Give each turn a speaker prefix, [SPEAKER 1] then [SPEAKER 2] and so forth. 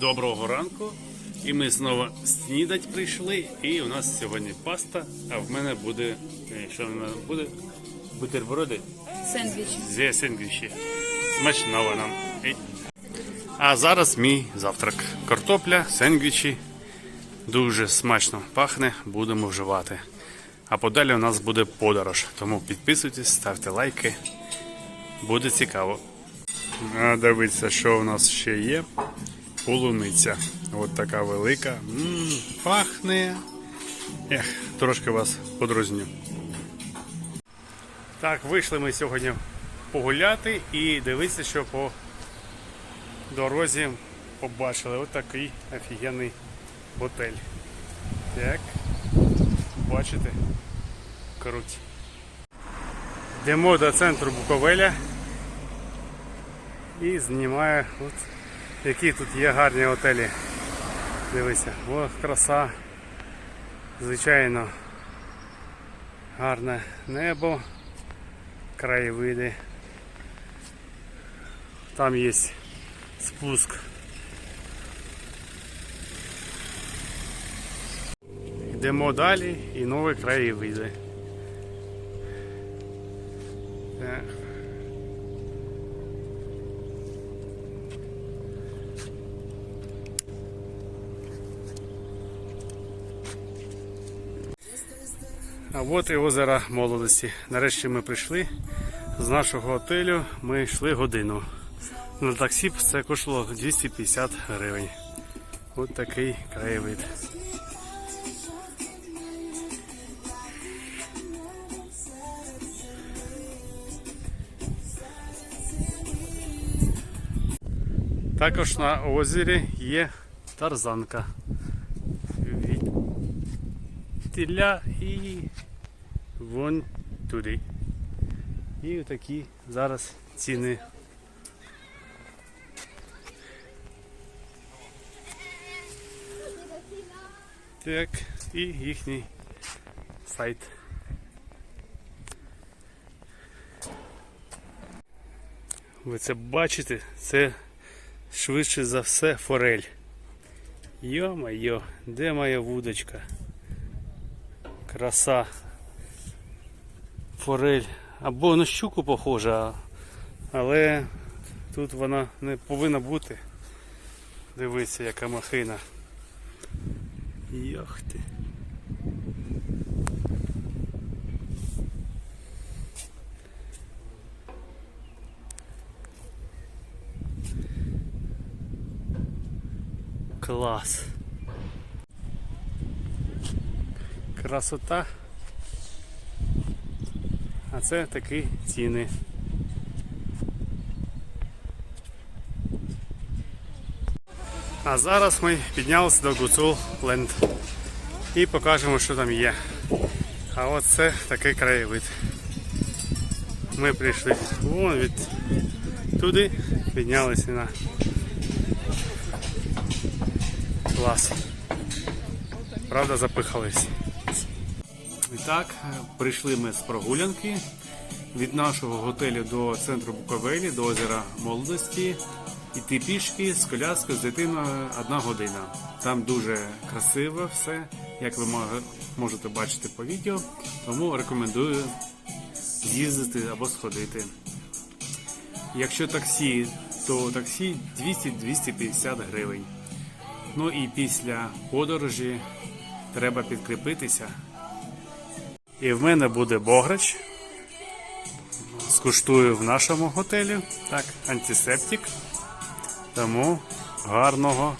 [SPEAKER 1] Доброго ранку. І ми знову снідать прийшли. І у нас сьогодні паста, а в мене буде. е, Що в мене буде? Бутерброди
[SPEAKER 2] Сендвіч.
[SPEAKER 1] зі сендвічі. Смачного нам. А зараз мій завтрак. Картопля, сендвічі. Дуже смачно пахне, будемо вживати. А подалі у нас буде подорож. Тому підписуйтесь, ставте лайки. Буде цікаво. А дивіться, що у нас ще є. Полуниця. От така велика. м пахне. Ех, трошки вас подрозню. Так, вийшли ми сьогодні погуляти і дивіться, що по дорозі побачили. Ось такий офігенний готель. Так. Бачите? Круть. Йдемо до центру Буковеля і знімаю, от, які тут є гарні готелі. Дивися, о, краса. Звичайно, гарне небо, краєвиди. Там є спуск. Йдемо далі і нові краєвиди. Так. А от і озеро молодості. Нарешті ми прийшли з нашого готелю. Ми йшли годину. На таксі це коштувало 250 гривень. От такий краєвид. Також на озері є тарзанка. Від і вон туди. І такі зараз ціни. Так, і їхній сайт. Ви це бачите? Це швидше за все форель. Йо-майо, де моя вудочка? Краса. Форель. Або на щуку похожа, але тут вона не повинна бути. Дивіться, яка махина. Йох ти. Клас. Красота. А це такі ціни. А зараз ми піднялися до Гуцул Ленд і покажемо, що там є. А от це такий краєвид. Ми прийшли вон від туди, піднялися на клас. Правда, запихались. І так, прийшли ми з прогулянки від нашого готелю до центру Буковелі, до озера Молодості. Іти пішки з коляскою з дитиною одна година. Там дуже красиво все, як ви можете бачити по відео. Тому рекомендую з'їздити або сходити. Якщо таксі, то таксі 200-250 гривень. Ну і після подорожі треба підкріпитися. І в мене буде бограч. Скуштую в нашому готелі. Так, антисептик. Тому гарного